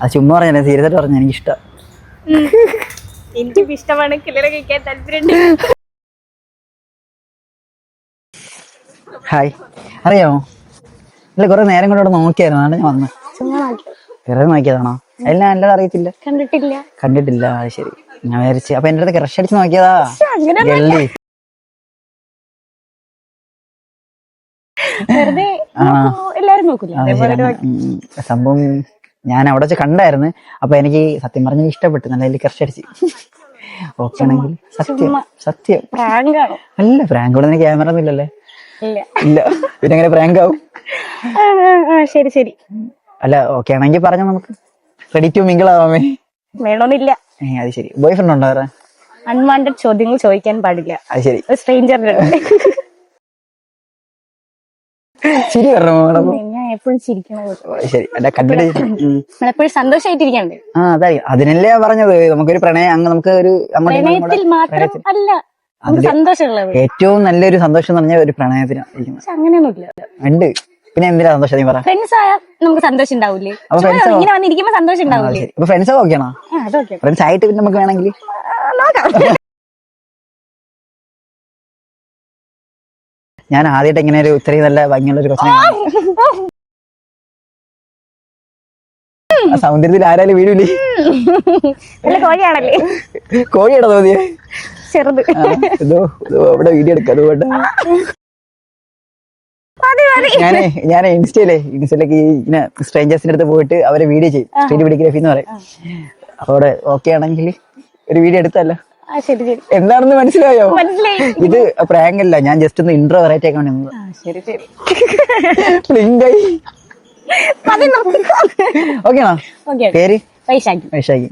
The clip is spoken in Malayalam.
അത് ചുമ്മാ പറഞ്ഞ സീരിയസ് ആയിട്ട് പറഞ്ഞു എനിക്ക് ഇഷ്ടം എനിക്കും ഇഷ്ടമാണ് കിളിറ കഴിക്കാൻ താല്പര്യമുണ്ട്. ഹായ് അറിയോ അല്ല കുറെ നേരം കൊണ്ട് ഇവിടെ നോക്കിയായിരുന്നു. അതാണ് ഞാൻ വന്നത് വെറുതെ നോക്കിയതാണോ? എല്ലാം നല്ലത് അറിയത്തില്ല. കണ്ടിട്ടില്ല. കണ്ടിട്ടില്ല. അത് ശരി. ഞാൻ വിചാരിച്ചു അപ്പൊ എന്റെ അടുത്ത് ക്രഷ് അടിച്ച് നോക്കിയതാ. അങ്ങനെ ഗള്ളി. സംഭവം ഞാൻ അവിടെ വെച്ച് കണ്ടായിരുന്നു. അപ്പൊ എനിക്ക് സത്യം പറഞ്ഞ ഇഷ്ടപ്പെട്ടു. നല്ല ക്രഷ് അടിച്ച്. ഓക്കെ ആണെങ്കിൽ സത്യം സത്യം. പ്രാങ്ക് അല്ല പ്രാങ്ക് ഇവിടെ ക്യാമറ ഒന്നും ഇല്ലല്ലേ? ഇല്ല. പിന്നെ എങ്ങനെ പ്രാങ്ക് ആവും ശരി ശരി. അല്ല ഓക്കെ ആണെങ്കിൽ പറഞ്ഞ നമുക്ക്. റെഡി ടു മിങ്കിൾ ആവാമേ? വേണമെന്നില്ല അത് ശരി. ബോയ് ഫ്രണ്ട് ഉണ്ടോ വേറെ? അൺവാണ്ടഡ് ചോദ്യങ്ങൾ ചോദിക്കാൻ പാടില്ല. അത് ശരി. സ്ട്രേഞ്ചറിന്റെ ശരി പറഞ്ഞു എപ്പോഴും ചിരിക്കണത് ശരി. അല്ല കണ്ടിട്ട് ഉം. നമ്മളെപ്പോഴും സന്തോഷമായിട്ടിരിക്കണ്ടേ ആ അതായി അതിനല്ലേ പറഞ്ഞത്. നമുക്കൊരു പ്രണയം അങ്ങ് നമുക്ക് ഒരു അങ്ങോട്ടും ഇങ്ങോട്ടും പ്രണയത്തിൽ മാത്രം പ്രണയത്തിൽ. അല്ല നമുക്ക് സന്തോഷമുള്ളത് ഏറ്റവും നല്ലൊരു സന്തോഷം എന്ന് പറഞ്ഞാൽ ഒരു പക്ഷെ അങ്ങനെയൊന്നുമില്ല. ഉണ്ട്. പിന്നെ എന്തിനാ സന്തോഷം? നീ പറ. ഫ്രണ്ട്സ് ആയാൽ നമുക്ക് സന്തോഷം ഉണ്ടാവില്ലേ അപ്പൊ friends ഓ? ഇങ്ങനെ വന്നിരിക്കുമ്പോ സന്തോഷം ആ, ഉണ്ടാവില്ലേ ശരി. അപ്പൊ ഫ്രണ്ട്സ് ആണോ ആ അതൊക്കെ ഫ്രണ്ട്സ് ആയിട്ട് പിന്നെ നമുക്ക് വേണമെങ്കിൽ നോക്കാം. ഞാൻ ആദ്യമായിട്ട് ഇങ്ങനെ ഒരു ഇത്രയും നല്ല ഭംഗിയുള്ള ഒരു കൊച്ചിനെ സൗന്ദര്യത്തിൽ ആരാലും വീടില്ലേ? നല്ല കോഴിയാണല്ലേ? കോഴിയാണോ തോന്നിയേ? ചെറുത്. അവിടെ വീഡിയോ എടുക്കാം അതുകൊണ്ട്. ഞാനേ ഞാൻ ഇൻസ്റ്റയിലേ ഇൻസ്റ്റയിലേക്ക് ഇങ്ങനെ സ്ട്രേഞ്ചേഴ്സിന്റെ അടുത്ത് പോയിട്ട് അവരെ വീഡിയോ ചെയ്യും. സ്ട്രീറ്റ് വീഡിയോഗ്രാഫി എന്ന് പറയും. അപ്പൊ അവിടെ ഓക്കെ ആണെങ്കിൽ ഒരു വീഡിയോ എടുത്തല്ലോ എന്താണെന്ന് മനസ്സിലായോ? മനസ്സിലായി. ഇത് പ്രാങ്ക് അല്ല ഞാൻ ജസ്റ്റ് ഒന്ന് ഇൻട്രോ വെറൈറ്റി ആക്കാൻ ഓക്കെ പേര്? പൈസാക്കി വൈശാഖി.